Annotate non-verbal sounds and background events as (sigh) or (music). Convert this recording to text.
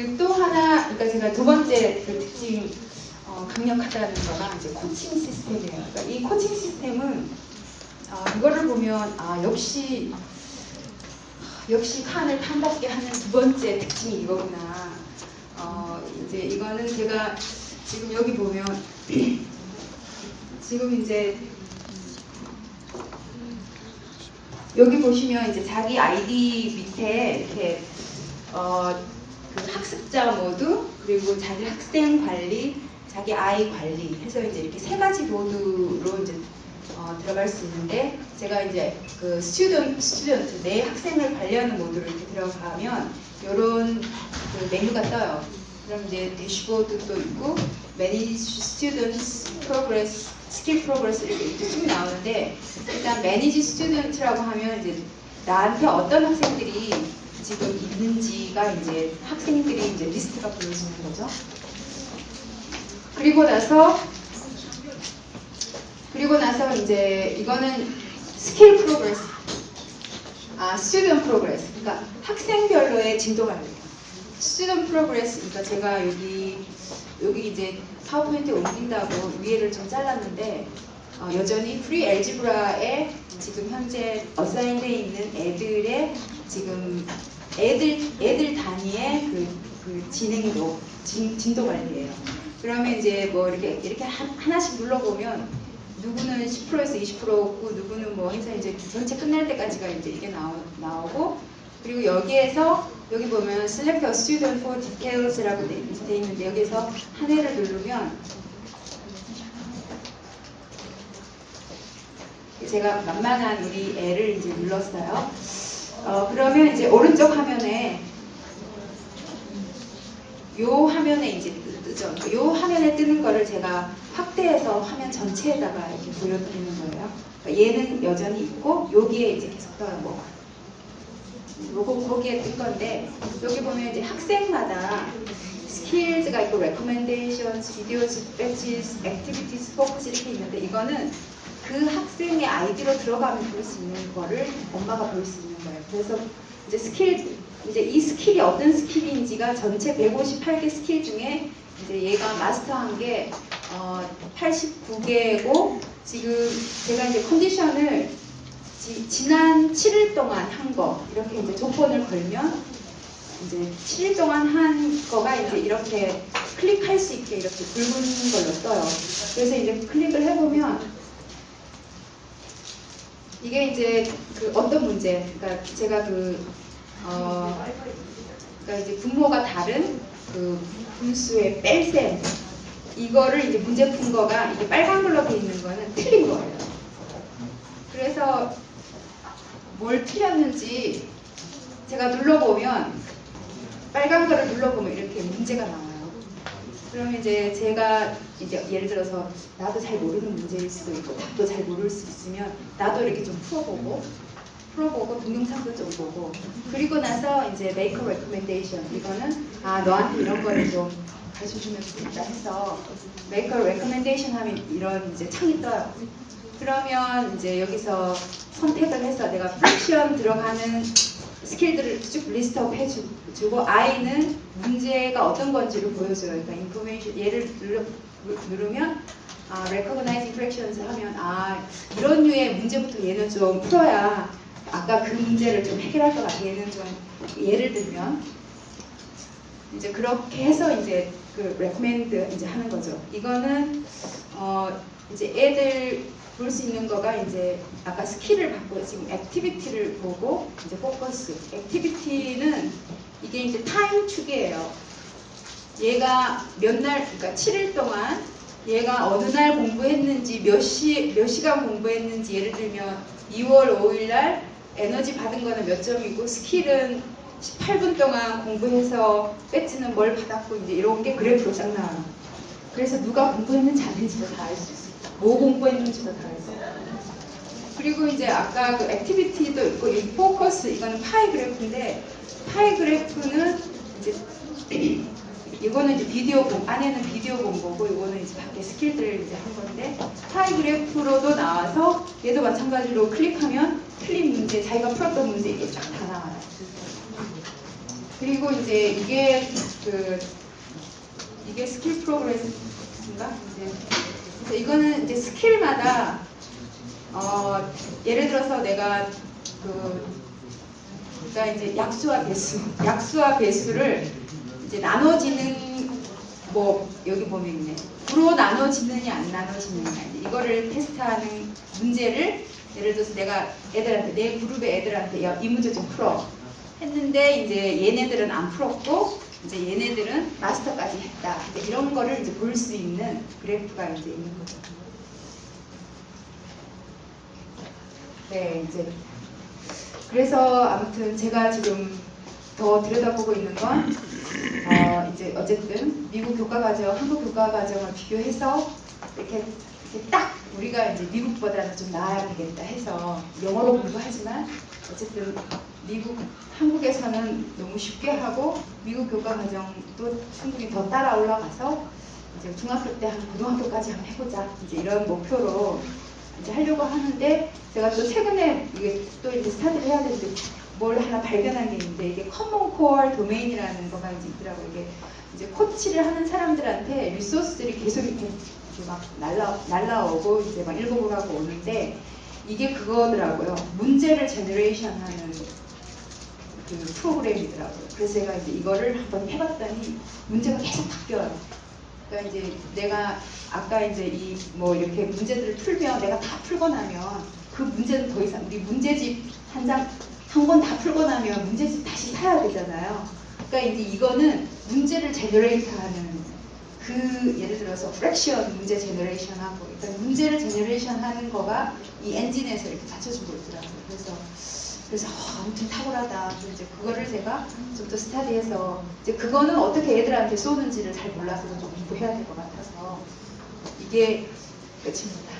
그 또 하나, 그러니까 제가 두 번째 그 특징 어, 강력하다는 거가 이제 코칭 시스템이에요. 그러니까 이 코칭 시스템은 어, 이거를 보면 아 역시 역시 칸을 탐받게 하는 두 번째 특징이 이거구나. 어, 이제 이거는 제가 지금 여기 보면 (clears throat) 지금 이제 여기 보시면 이제 자기 아이디 밑에 이렇게 어, 그 학습자 모드 그리고 자기 학생 관리, 자기 아이 관리 해서 이제 이렇게 세 가지 모드로 이제 어, 들어갈 수 있는데 제가 이제 그 스튜던트, 스튜던트 내 학생을 관리하는 모드로 이렇게 들어가면 이런 그 메뉴가 떠요. 그럼 이제 대시보드도 있고 Manage Students Progress, Skill Progress 이렇게, 이렇게 쭉 나오는데 일단 Manage Student라고 하면 이제 나한테 어떤 학생들이 지금 있는지가 이제 학생들이 이제 리스트가 보여지는 거죠. 그리고 나서 그리고 나서 이제 이거는 스킬 프로그레스, 아 스튜던 프로그레스, 그러니까 학생별로의 진도 관리예요. 스튜던 프로그레스, 그러니까 제가 여기 여기 이제 파워포인트에 옮긴다고 위에를 좀 잘랐는데 어, 여전히 프리 엘지브라에 지금 현재 어사인돼 있는 애들의 지금 애들 애들 단위의 그, 그 진행도 진, 진도 관리예요. 그러면 이제 뭐 이렇게 이렇게 하, 하나씩 눌러보면 누구는 10%에서 20%고 누구는 뭐 해서 이제 전체 끝날 때까지가 이제 이게 나오, 나오고 그리고 여기에서 여기 보면 Select a student for details라고 돼, 돼 있는데 여기서 한 해를 누르면 제가 만만한 우리 애를 이제 눌렀어요. 어, 그러면 이제 오른쪽 화면에 요 화면에 이제 뜨- 뜨죠. 요 화면에 뜨는 거를 제가 확대해서 화면 전체에다가 이렇게 보여드리는 거예요. 그러니까 얘는 여전히 있고 여기에 이제 계속 떠요. 뭐. 요거 거기에 뜬 건데 여기 보면 이제 학생마다 스킬즈가 있고 recommendations, videos, badges, activities, focus 이렇게 있는데 이거는 그 학생의 아이디로 들어가면 볼 수 있는 거를 엄마가 볼 수 있는 거예요. 그래서 이제 스킬 이제 이 스킬이 어떤 스킬인지가 전체 158개 스킬 중에 이제 얘가 마스터한 게 어, 89개고 지금 제가 이제 컨디션을 지, 지난 7일 동안 한 거 이렇게 이제 조건을 걸면 이제 7일 동안 한 거가 이제 이렇게 클릭할 수 있게 이렇게 붉은 걸로 떠요. 그래서 이제 클릭을 해보면 이게 이제 그 어떤 문제, 그러니까 제가 그 어, 그러니까 이제 분모가 다른 그 분수의 뺄셈 이거를 이제 문제 푼 거가 이게 빨간 걸로 돼 있는 거는 틀린 거예요. 그래서 뭘 틀렸는지 제가 눌러보면 빨간 거를 눌러보면 이렇게 문제가 나와요. 그러면 이제 제가 이제 예를 들어서 나도 잘 모르는 문제일 수도 있고 답도 잘 모를 수 있으면 나도 이렇게 좀 풀어보고 풀어보고 동영상도 좀 보고 그리고 나서 이제 a recommendation 이거는 아 너한테 이런 거를 좀 가르쳐주면 좋겠다 해서 a recommendation 하면 이런 이제 창이 떠요. 그러면 이제 여기서 선택을 해서 내가 프랙션 들어가는 스킬들을 쭉 리스트업 해주고 아이는 문제가 어떤 건지를 보여줘요. 그러니까 인포메이션 얘를 누르면 아, recognizing fractions 하면 아 이런 류의 문제부터 얘는 좀 풀어야 아까 그 문제를 좀 해결할 것 같아. 얘는 좀 예를 들면 이제 그렇게 해서 이제 그 recommend 이제 하는 거죠. 이거는 어 이제 애들 볼 수 있는 거가 이제 아까 스킬을 받고 지금 액티비티를 보고 이제 포커스. 액티비티는 이게 이제 타임 축이에요. 얘가 몇 날, 그러니까 7일 동안 얘가 어느 날 공부했는지 몇 시, 몇 시간 공부했는지 예를 들면 2월 5일 날 에너지 받은 거는 몇 점이고 스킬은 18분 동안 공부해서 배지는 뭘 받았고 이제 이런 게 그래프로 쫙 나와요. 그래서 누가 공부했는지 안 했는지도 다알 수 있어요. 뭐 공부했는지도 다알수 있어요. 그리고 이제 아까 그 액티비티도 있고 이 포커스 이거는 파이 그래프인데 파이 그래프는 이제 (clears throat) 이거는 이제 비디오 공 안에는 비디오 공부고 이거는 이제 밖에 스킬들을 이제 한 건데 파이 그래프로도 나와서 얘도 마찬가지로 클릭하면 틀린 문제 자기가 풀었던 문제 이게 쫙 다 나와요. 그리고 이제 이게 그 이게 스킬 프로그레스인가? 이제 그래서 이거는 이제 스킬마다 어 예를 들어서 내가 그 그러니까 이제 약수와 배수, 약수와 배수를 이제 나눠지는 뭐 여기 보면 있네. 구로 나눠지느냐 안 나눠지느냐 이거를 테스트하는 문제를 예를 들어서 내가 애들한테 내 그룹의 애들한테 야, 이 문제 좀 풀어 했는데 이제 얘네들은 안 풀었고 이제 얘네들은 마스터까지 했다. 이런 거를 이제 볼 수 있는 그래프가 이제 있는 거죠. 네, 이제 그래서 아무튼 제가 지금 더 들여다보고 있는 건 어, 이제 어쨌든 미국 교과 과정, 한국 교과 과정을 비교해서 이렇게, 이렇게 딱 우리가 이제 미국보다는 좀 나아야 되겠다 해서 영어로 공부하지만 어쨌든 미국, 한국에서는 너무 쉽게 하고 미국 교과 과정도 충분히 더 따라 올라가서 이제 중학교 때 한 고등학교까지 한번 해보자 이제 이런 목표로 이제 하려고 하는데 제가 또 최근에 이게 또 이제 스타트를 해야 되는데 뭘 하나 발견한 게 있는데 이게 커먼 코어 도메인이라는 거가 이제 있더라고요. 이게 이제 코치를 하는 사람들한테 리소스들이 계속 이렇게, 막 날라 날라오고 이제 막 읽어보라고 오는데 이게 그거더라고요. 문제를 제너레이션 하는 그 프로그램이더라고요. 그래서 제가 이제 이거를 한번 해봤더니 문제가 계속 바뀌어요. 그러니까 이제 내가 아까 이제 이 뭐 이렇게 문제들을 풀면 내가 다 풀고 나면 그 문제는 더 이상 우리 문제집 한 장 한 권 다 풀고 나면 문제집 다시 사야 되잖아요. 그러니까 이제 이거는 문제를 제너레이트하는 그 예를 들어서 프랙션 문제 제너레이션하고 일단 문제를 제너레이션하는 거가 이 엔진에서 이렇게 받쳐주고 있더라고요. 그래서 그래서 어, 아무튼 탁월하다. 이제 그거를 제가 좀 더 스타디해서 이제 그거는 어떻게 애들한테 쏘는지를 잘 몰라서 좀 공부해야 될 것 같아서 이게 끝입니다.